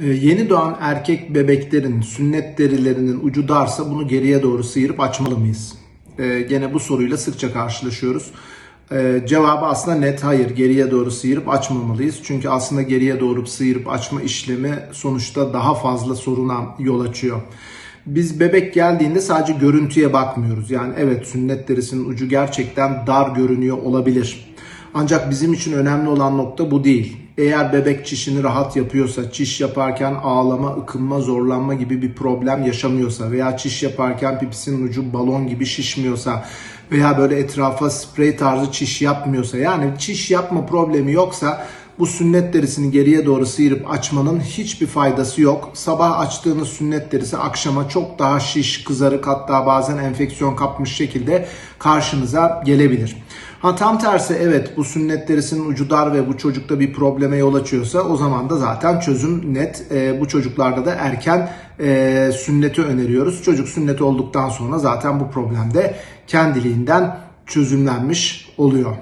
Ee, Yeni doğan erkek bebeklerin sünnet derilerinin ucu darsa bunu geriye doğru sıyırıp açmalı mıyız? Ee, gene bu soruyla sıkça karşılaşıyoruz. Ee, cevabı aslında net hayır geriye doğru sıyırıp açmamalıyız. Çünkü aslında geriye doğru sıyırıp açma işlemi sonuçta daha fazla soruna yol açıyor. Biz bebek geldiğinde sadece görüntüye bakmıyoruz. Yani evet sünnet derisinin ucu gerçekten dar görünüyor olabilir. Ancak bizim için önemli olan nokta bu değil. Eğer bebek çişini rahat yapıyorsa, çiş yaparken ağlama, ıkınma, zorlanma gibi bir problem yaşamıyorsa veya çiş yaparken pipisinin ucu balon gibi şişmiyorsa veya böyle etrafa sprey tarzı çiş yapmıyorsa yani çiş yapma problemi yoksa bu sünnet derisini geriye doğru sıyırıp açmanın hiçbir faydası yok. Sabah açtığınız sünnet derisi akşama çok daha şiş, kızarık hatta bazen enfeksiyon kapmış şekilde karşınıza gelebilir. Ha tam tersi evet bu sünnet derisinin ucu dar ve bu çocukta bir probleme yol açıyorsa o zaman da zaten çözüm net. Ee, bu çocuklarda da erken e, sünneti öneriyoruz. Çocuk sünnet olduktan sonra zaten bu problem de kendiliğinden çözümlenmiş oluyor.